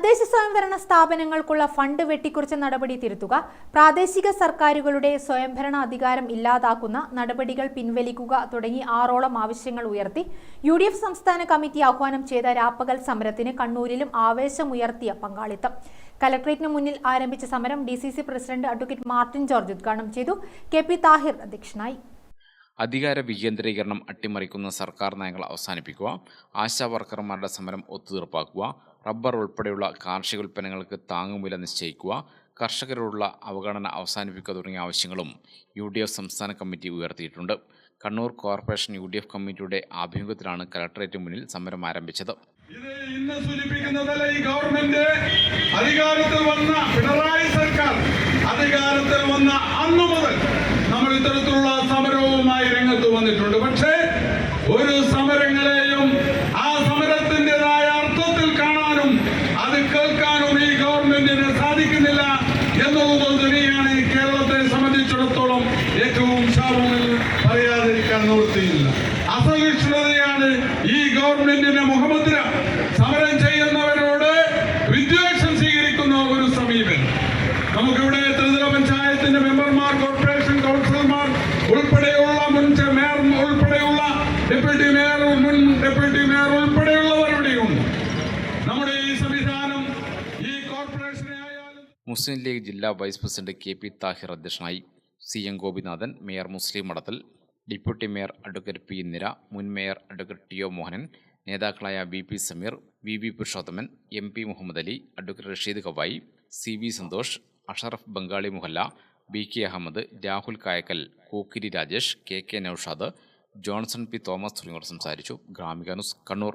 തദ്ദേശ സ്വയംഭരണ സ്ഥാപനങ്ങൾക്കുള്ള ഫണ്ട് വെട്ടിക്കുറച്ച നടപടി തിരുത്തുക പ്രാദേശിക സർക്കാരുകളുടെ സ്വയംഭരണ അധികാരം ഇല്ലാതാക്കുന്ന നടപടികൾ പിൻവലിക്കുക തുടങ്ങി ആറോളം ആവശ്യങ്ങൾ ഉയർത്തി യു ഡി എഫ് സംസ്ഥാന കമ്മിറ്റി ആഹ്വാനം ചെയ്ത രാപ്പകൽ സമരത്തിന് കണ്ണൂരിലും ആവേശമുയർത്തിയ പങ്കാളിത്തം. കലക്ട്രേറ്റിന് മുന്നിൽ ആരംഭിച്ച സമരം D president advocate Martin George ഉദ്ഘാടനം ചെയ്തു. കെ പി താഹിർ അധ്യക്ഷനായി. അധികാര വികേന്ദ്രീകരണം അട്ടിമറിക്കുന്ന സർക്കാർ നയങ്ങൾ അവസാനിപ്പിക്കുക ആശാ വർക്കർമാരുടെ സമരം ഒത്തുതീർപ്പാക്കുക റബ്ബർ ഉൾപ്പെടെയുള്ള കാർഷിക ഉൽപ്പന്നങ്ങൾക്ക് താങ്ങുവില നിശ്ചയിക്കുക കർഷകരോടുള്ള അവഗണന അവസാനിപ്പിക്കുക തുടങ്ങിയ ആവശ്യങ്ങളും യു ഡി എഫ് സംസ്ഥാന കമ്മിറ്റി ഉയർത്തിയിട്ടുണ്ട്. Kannur corporation U D F കമ്മിറ്റിയുടെ ആഭിമുഖ്യത്തിലാണ് കലക്ടറേറ്റ് മുന്നിൽ സമരം ആരംഭിച്ചത്. ഈ അധികാരത്തിൽ വന്ന സർക്കാർ അധികാരത്തിൽ വന്ന അന്നു മുതൽ നമ്മൾ ഇത്തരത്തിലുള്ള സമരവുമായി രംഗത്ത് വന്നിട്ടുണ്ട്. പക്ഷേ ഒരു സമരങ്ങളെയും ആ സമരത്തിന്റെതായ അർത്ഥത്തിൽ കാണാനും അത് കേൾക്കാനും ഈ ഗവൺമെന്റിന് സാധിക്കുന്നില്ല എന്നുള്ളത് തന്നെയാണ് കേരളത്തെ സംബന്ധിച്ചിടത്തോളം ഏറ്റവും ശാപമെന്ന് പറയാതിരിക്കാൻ നിവൃത്തിയില്ല. അസഹിഷ്ണുതയാണ് ഈ ഗവൺമെന്റിന്റെ മുഖമുദ്ര സമരം ചെയ്യുന്നവരോട് വിദ്വേഷം സ്വീകരിക്കുന്ന ഒരു സമീപനം. നമുക്കിവിടെ ത്രിതല പഞ്ചായത്തിന്റെ മെമ്പർമാർ കോർപ്പറേഷൻ കൗൺസിലർമാർ ഉൾപ്പെടെയുള്ള മുൻ ചെ- മേയർ ഉൾപ്പെടെയുള്ള ഡെപ്യൂട്ടി മേയർ മുൻ ഡെപ്യൂട്ടി മേയർ ഉൾപ്പെടെയുള്ളവർ ഇവിടെയുണ്ട് നമ്മുടെ ഈ സംവിധാനം ഈ കോർപ്പറേഷനെ ആയാലും മുസ്ലിം ലീഗ് ജില്ലാ vice president K P Thahir അധ്യക്ഷനായി C M Gopinathan mayor Muslih Mathathil deputy mayor advocate P Indira മുൻ mayor advocate T O Mohanan നേതാക്കളായ V P Sameer V V Purushothaman M P Muhammad Ali advocate Rasheed Kavayi C V Santhosh Ashraf Bangali Muhalla B K Ahmed Rahul Kayakkal Kokkiri Rajesh K K Noushad Johnson P Thomas തുടങ്ങിയവർ സംസാരിച്ചു. Gramika news Kannur.